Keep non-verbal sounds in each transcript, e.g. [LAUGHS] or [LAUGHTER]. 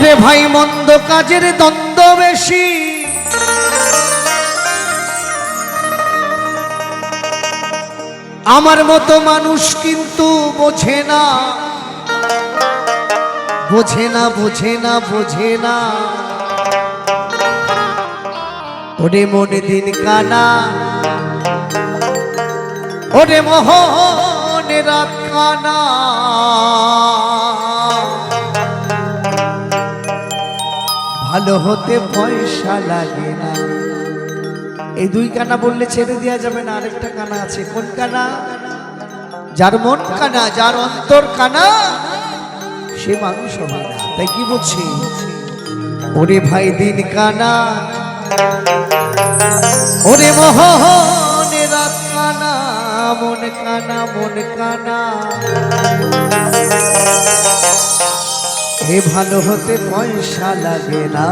ওরে ভাই, মন্দ কাজের দ্বন্দ্ব বেশি। আমার মতো মানুষ কিন্তু বোঝে না। বোঝে না বোঝে না বোঝে না। ওরে মনে দিন কানা। ওরে মোহনে রাত কানা ভালো হতে পয়সা লাগে না। এই দুই কানা বললে ছেড়ে দেওয়া যাবে না, আরেকটা কানা আছে। কোন কানা? যার মন কানা, যার অন্তর কানা, সে মানুষ হবে না। তাই কি বলছি? ওরে ভাই, দিন কানা। ওরে মোহনে কানা, মন কানা মন কানা। এ ভালো হতে পয়সা লাগে না।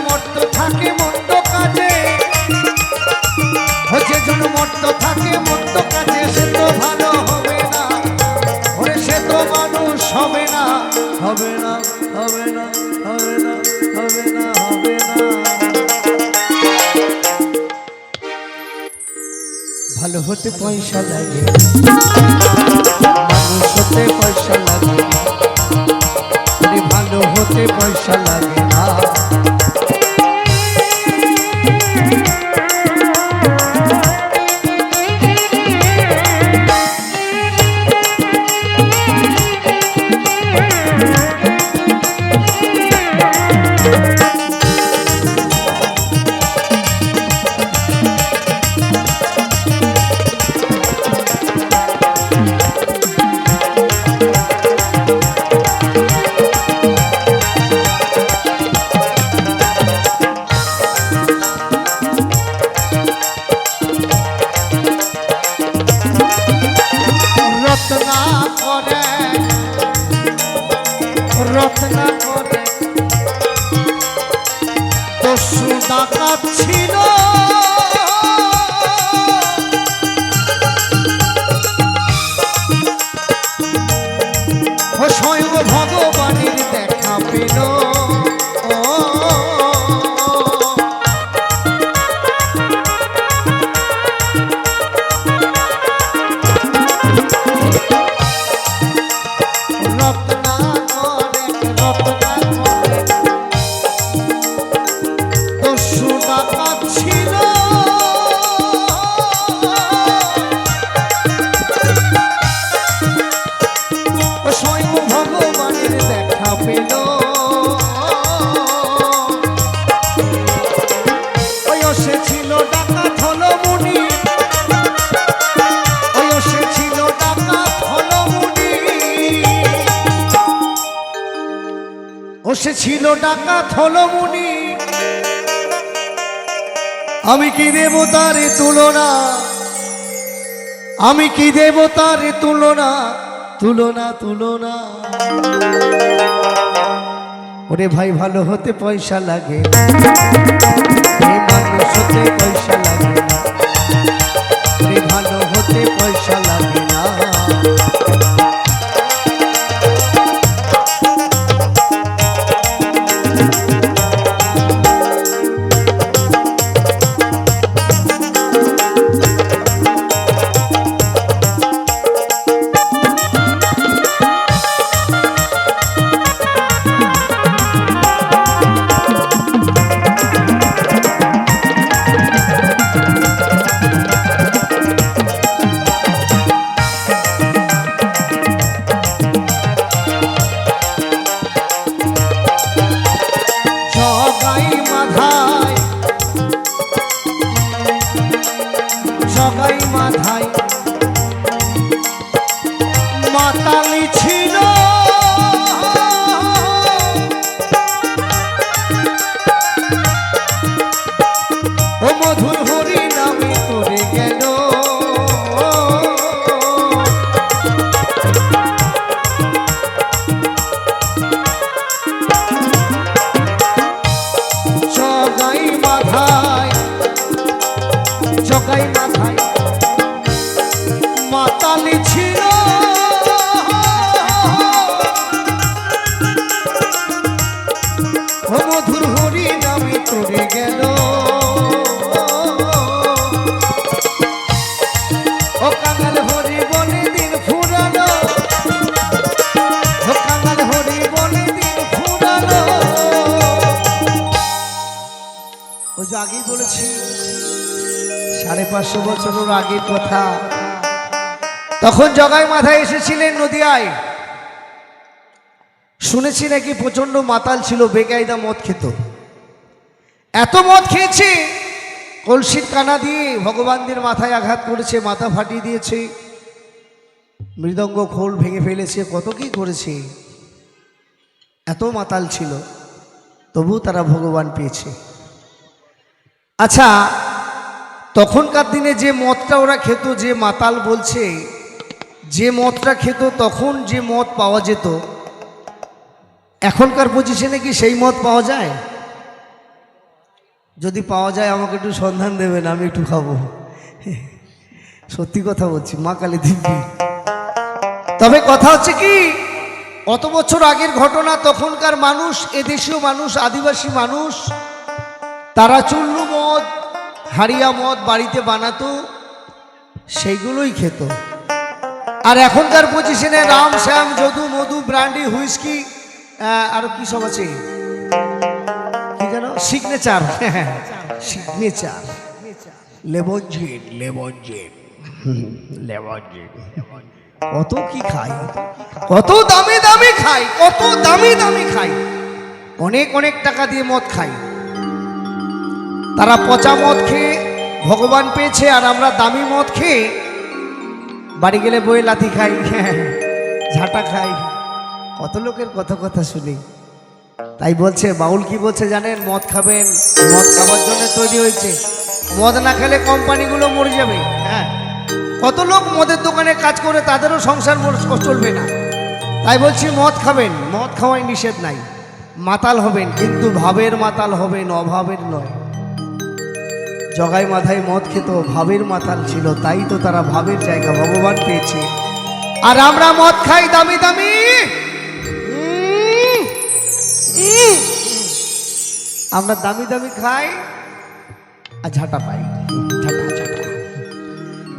ভালো ভালো হতে পয়সা লাগে। মানুষ হতে পয়সা লাগে। ভালো হতে পয়সা লাগে ছিল ডাকাত হলো মুনি। আমি কি দেব তার তুলনা? আমি কি দেব তার তুলনা? তুলনা তুলনা। ওরে ভাই, ভালো হতে পয়সা লাগে। পয়সা লাগে ভালো আগেই বলেছি, সাড়ে পাঁচশো বছরের আগের কথা। তখন জগাই মাথায় এসেছিলেন নদিয়ায়। শুনেছি নাকি প্রচণ্ড মাতাল ছিল, বেকায়দা মদ খেত। এত মদ খেয়েছে, কলসির কানা দিয়ে ভগবানদের মাথায় আঘাত করেছে, মাথা ফাটিয়ে দিয়েছে। মৃদঙ্গ খোল ভেঙে ফেলেছে, কত কি করেছে। এত মাতাল ছিল তবু তারা ভগবান পেয়েছে। আচ্ছা তখনকার দিনে যে মদটা ওরা খেত, যে মাতাল বলছে, যে মদটা খেত, তখন যে মদ পাওয়া যেত, এখনকার পজিশনে কি সেই মদ পাওয়া যায়? যদি পাওয়া যায়, আমাকে একটু সন্ধান দেবেন, আমি একটু খাব। সত্যি কথা বলছি, মা কালী দিব্যি। তবে কথা হচ্ছে কি, অত বছর আগের ঘটনা, তখনকার মানুষ, এদেশীয় মানুষ, আদিবাসী মানুষ তারা চুল্লু মদ হাড়িয়া মদ বাড়িতে বানাতো সেইগুলোই খেত। আর এখনকার পজিশনে রাম শ্যাম যদু মধু ব্র্যান্ডি হুইস্কি আরও কি সব আছে? কি যেন? সিগনেচার। সিগনেচার। লেবন জিন লেবন জিন লেবন জিন কত কি খাই? কত দামি দামি খাই কত দামি দামি খাই। অনেক অনেক টাকা দিয়ে মদ খাই। তারা পচা মদ খেয়ে ভগবান পেয়েছে আর আমরা দামি মদ খেয়ে বাড়ি গেলে বই লাথি খাই। [LAUGHS] ঝাঁটা খাই। কত লোকের কত কথা শুনি। তাই বলছে, বাউল কি বলছে জানেন? মদ খাবেন, মদ খাবার জন্য তৈরি হয়েছে। মদ না খেলে কোম্পানিগুলো মরে যাবে। হ্যাঁ। কত লোক মদের দোকানে কাজ করে, তাদেরও সংসার চলবে না। তাই বলছি, মদ খাবেন। মদ খাওয়াই নিষেধ নাই। মাতাল হবেন, কিন্তু ভাবের মাতাল হবেন, অভাবের নয়। জগাই মাথায় মদ খেত, ভাবের মাতাল ছিল, তাই তো তারা ভাবের জায়গা ভগবান পেয়েছে। আর আমরা মদ খাই দামি দামি। আমরা দামি দামি খাই আর ঝাঁটা পাই।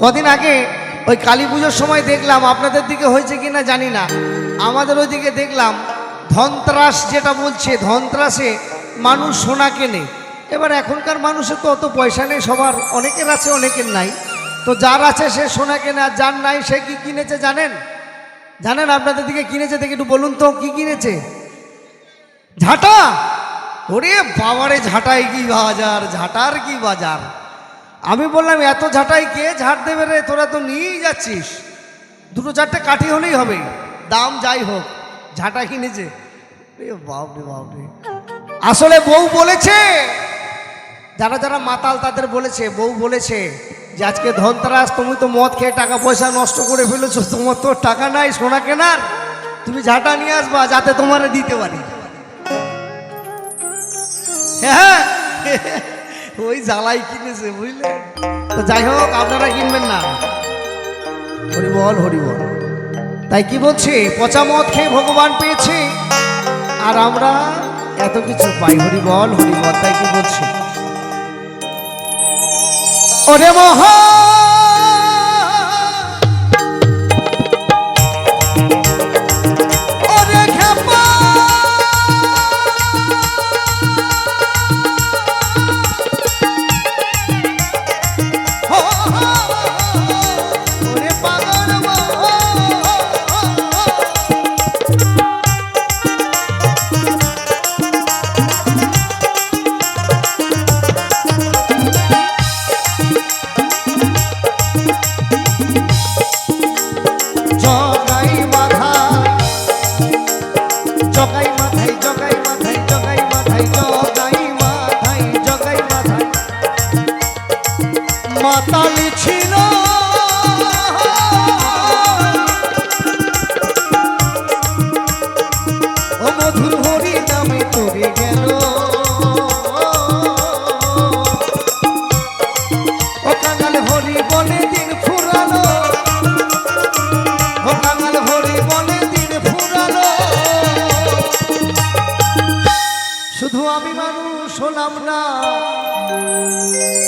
কদিন আগে ওই কালী পুজোর সময় দেখলাম, আপনাদের দিকে হয়েছে কিনা জানি না। আমাদের ওইদিকে দেখলাম, ধনত্রাস যেটা বলছে, ধনত্রাসে মানুষ সোনা কেনে। এবার এখনকার মানুষের তো অত পয়সা নেই, সবার, অনেকের আছে, অনেকের নাই। তো যার আছে সে সোনা কেনে যার নাই সে কি কিনেছে জানেন? জানেন আপনাদের দিকে কিনেছে দেখে একটু বলুন তো, কি কিনেছে? ঝাঁটা? ওরে বাবারে, ঝাঁটাই কি বাজার, ঝাঁটার কি বাজার? আমি বললাম, এত ঝাঁটাই কে ঝাঁট দেবে রে? তোরা তো নিয়েই যাচ্ছিস। দুটো চারটে কাঠি হলেই হবে। দাম যাই হোক, ঝাঁটা কিনেছে। আসলে বউ বলেছে যারা যারা মাতাল তাদের বলেছে, বউ বলেছে যে আজকে ধনতেরাস, তুমি তো মদ খেয়ে টাকা পয়সা নষ্ট করে ফেলেছো, তোমার তো টাকা নাই, সোনা কেনার। তুমি ঝাঁটা নিয়ে আসবা, যাতে তোমার দিতে পারি। হ্যাঁ ওই জ্বালাই কিনেছে, বুঝলে? তো যাই হোক, আপনারা কিনবেন না। হরিবল হরিবল। তাই কি বলছে? পচা মদ খেয়ে ভগবান পেয়েছে। আর আমরা এত কিছু পাই। হরিবল হরিবল, তাই কি বলছে? ওরে মহা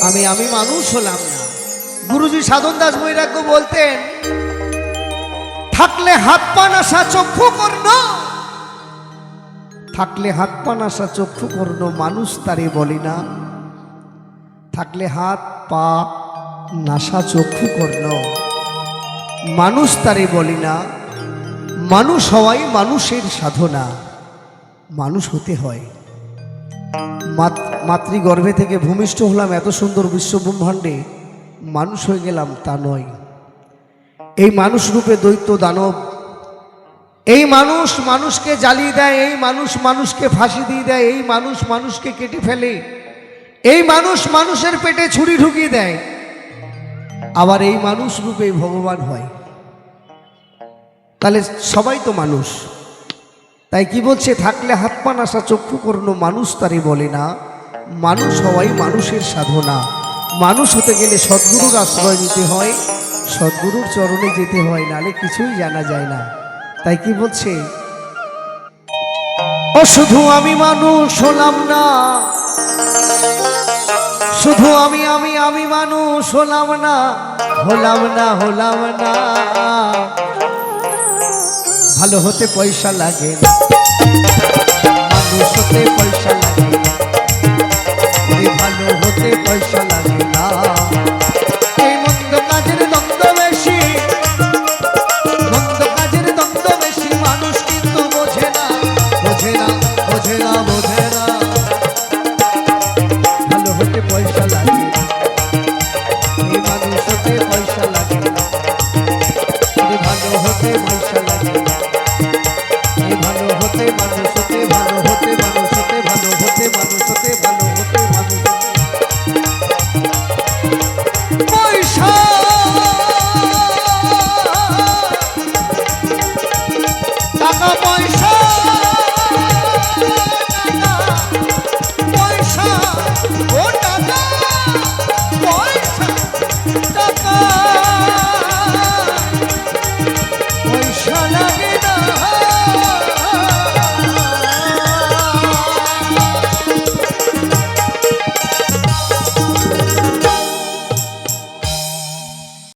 আমি আমি মানুষ হলাম না। গুরুজি সাধন দাস বৈরাগ্য বলতেন, থাকলে হাত পা নাসা, চক্ষু কর্ণ। থাকলে হাত পা নাসা, চক্ষু কর্ণ, মানুষ তারে বলি না। থাকলে হাত পা নাসা, চক্ষু কর্ণ, মানুষ তারে বলি না। মানুষ হওয়াই মানুষের সাধনা। মানুষ হতে হয়। মাতৃগর্ভে থেকে ভূমিষ্ঠ হলাম এত সুন্দর বিশ্বব্রহ্মাণ্ডে, মানুষ হয়ে গেলাম তা নয়। এই মানুষ রূপে দৈত্য দানব। এই মানুষ মানুষকে জ্বালিয়ে দেয়, এই মানুষ মানুষকে ফাঁসি দিয়ে দেয়, এই মানুষ মানুষকে কেটে ফেলে, এই মানুষ মানুষের পেটে ছুরি ঢুকিয়ে দেয়। আবার এই মানুষ রূপে ভগবান হয়। তাহলে সবাই তো মানুষ। তাই কি বলছে, থাকলে হাত পা চক্ষু করুন মানুষ তারে বলে না। মানুষ হওয়াই মানুষের সাধনা। মানুষ হতে গেলে সদ্গুরুর আশ্রয় নিতে হয়, সদ্গুরুর চরণে যেতে হয়, নালে কিছুই জানা যায় না। তাই কি বলছে, ও শুধু আমি মানুষ হলাম না। শুধু আমি আমি আমি মানুষ হলাম না। হলাম না হলাম না। ভালো হতে পয়সা লাগে মানুষ হতে পয়সা লাগে ভালো হতে পয়সা লাগে পয়সা